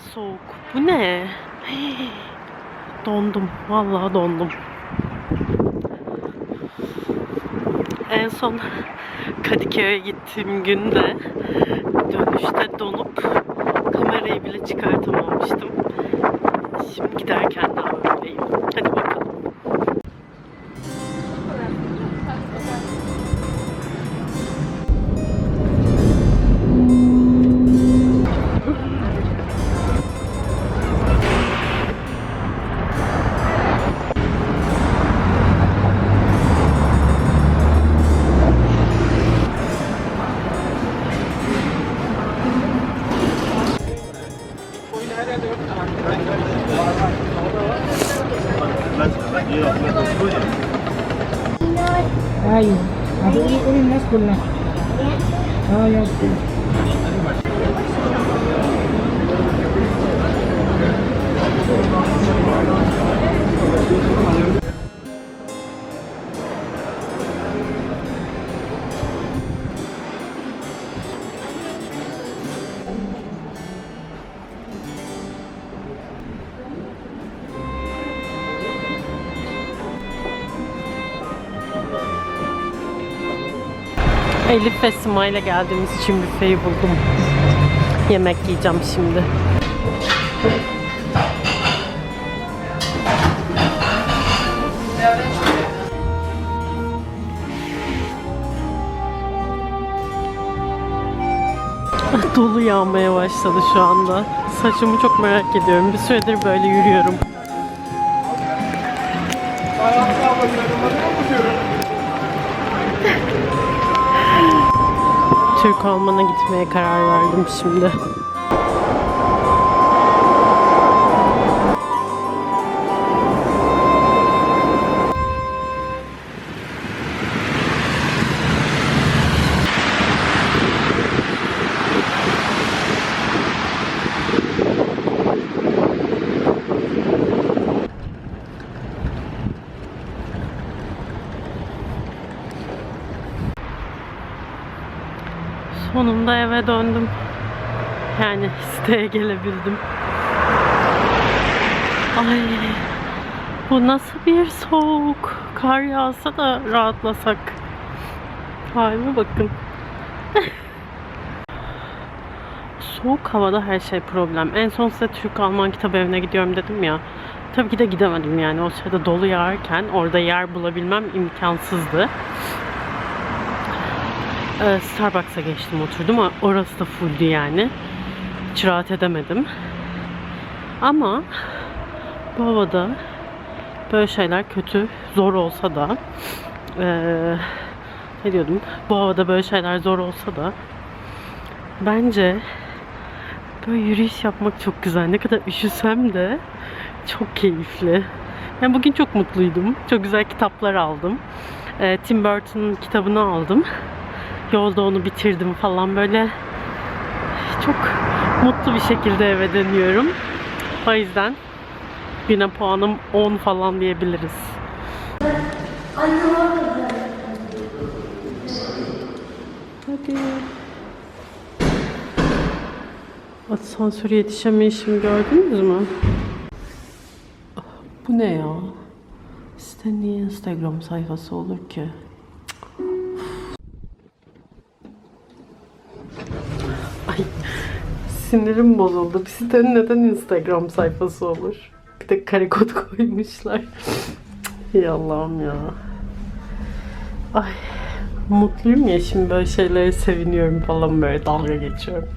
Soğuk. Bu ne? Dondum. Vallahi dondum. En son Kadıköy'e gittiğim günde dönüşte donup kamerayı bile çıkartamamıştım. Şimdi giderken de öyleyim. Hadi bakalım. Ayun. Ako yung kunin na school na. Yeah. Oh, ya school. Thank you. Elif ve Sima ile geldiğimiz için büfeyi buldum. Yemek yiyeceğim şimdi. Dolu yağmaya başladı şu anda. Saçımı çok merak ediyorum. Bir süredir böyle yürüyorum. Türk Alman'a gitmeye karar verdim şimdi. Sonunda eve döndüm. Yani siteye gelebildim. Ay bu nasıl bir soğuk. Kar yağsa da rahatlasak. Halime bakın. soğuk havada her şey problem. En son size Türk Alman kitap evine gidiyorum dedim ya. Tabii ki de gidemedim yani. O sırada dolu yağarken orada yer bulabilmem imkansızdı. Ee, Starbucks'a geçtim oturdum orası da fulldü yani. Hiç rahat edemedim. Ama bu havada böyle şeyler kötü, zor olsa da ee, ne diyordum? Bu havada böyle şeyler zor olsa da bence böyle yürüyüş yapmak çok güzel. Ne kadar üşüsem de çok keyifli. Yani bugün çok mutluydum. Çok güzel kitaplar aldım. Ee, Tim Burton'un kitabını aldım yolda onu bitirdim falan böyle çok mutlu bir şekilde eve dönüyorum. O yüzden güne puanım 10 falan diyebiliriz. Hadi. Asansöre yetişemeyişimi gördünüz mü? Bu ne ya? Sitenin niye Instagram sayfası olur ki? Sinirim bozuldu. Bir sitenin neden Instagram sayfası olur? Bir de kare kod koymuşlar. Ya Allah'ım ya. Ay mutluyum ya şimdi böyle şeylere seviniyorum falan böyle dalga geçiyorum.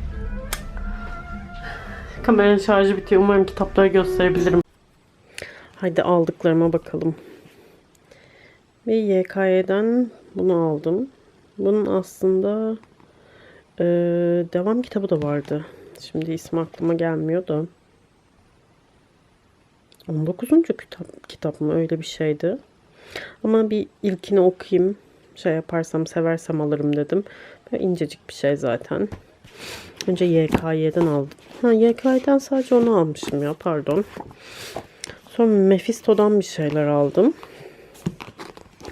Kameranın şarjı bitiyor. Umarım kitapları gösterebilirim. Haydi aldıklarıma bakalım. Ve YKY'den bunu aldım. Bunun aslında ee, devam kitabı da vardı. Şimdi ismi aklıma gelmiyor da. 19. kitap, kitap mı öyle bir şeydi. Ama bir ilkini okuyayım. Şey yaparsam seversem alırım dedim. Böyle incecik bir şey zaten. Önce YKY'den aldım. Ha YKY'den sadece onu almışım ya pardon. Sonra Mephisto'dan bir şeyler aldım.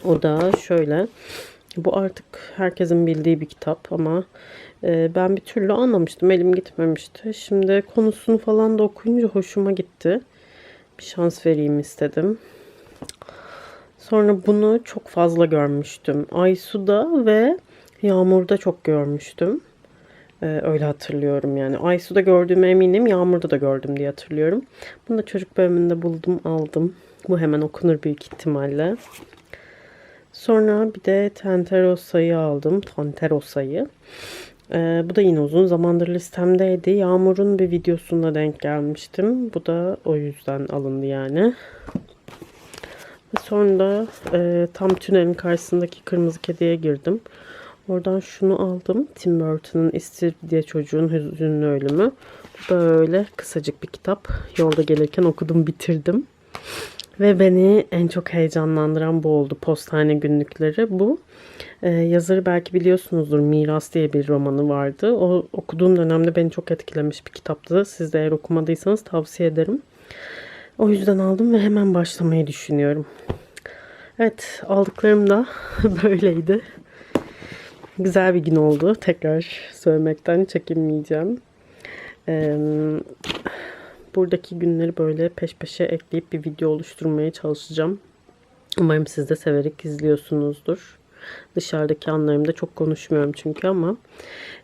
O da şöyle Bu artık herkesin bildiği bir kitap ama e, ben bir türlü anlamıştım. Elim gitmemişti. Şimdi konusunu falan da okuyunca hoşuma gitti. Bir şans vereyim istedim. Sonra bunu çok fazla görmüştüm. Aysu'da ve Yağmur'da çok görmüştüm. Ee, öyle hatırlıyorum yani. Aysu'da gördüğüme eminim. Yağmur'da da gördüm diye hatırlıyorum. Bunu da çocuk bölümünde buldum, aldım. Bu hemen okunur büyük ihtimalle. Sonra bir de Tenterosa'yı aldım. Tenterosa'yı. Ee, bu da yine uzun zamandır listemdeydi. Yağmur'un bir videosunda denk gelmiştim. Bu da o yüzden alındı yani. Ve sonra da e, tam tünelin karşısındaki kırmızı kediye girdim. Oradan şunu aldım. Tim Burton'ın İstiridye Çocuğun Hüzünlü Ölümü. Böyle kısacık bir kitap. Yolda gelirken okudum bitirdim. Ve beni en çok heyecanlandıran bu oldu. Postane günlükleri bu. Ee, yazarı belki biliyorsunuzdur. Miras diye bir romanı vardı. O okuduğum dönemde beni çok etkilemiş bir kitaptı. Siz de eğer okumadıysanız tavsiye ederim. O yüzden aldım ve hemen başlamayı düşünüyorum. Evet aldıklarım da böyleydi. Güzel bir gün oldu. Tekrar söylemekten çekinmeyeceğim. Ee, buradaki günleri böyle peş peşe ekleyip bir video oluşturmaya çalışacağım. Umarım siz de severek izliyorsunuzdur. Dışarıdaki anlarımda çok konuşmuyorum çünkü ama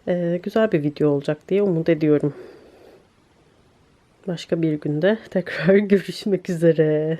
e, güzel bir video olacak diye umut ediyorum. Başka bir günde tekrar görüşmek üzere.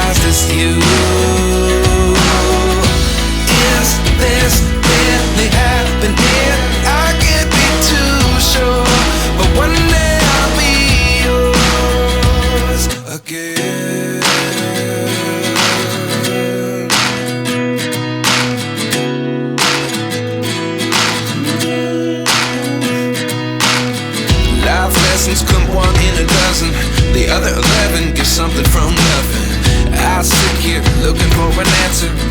just you. An answer.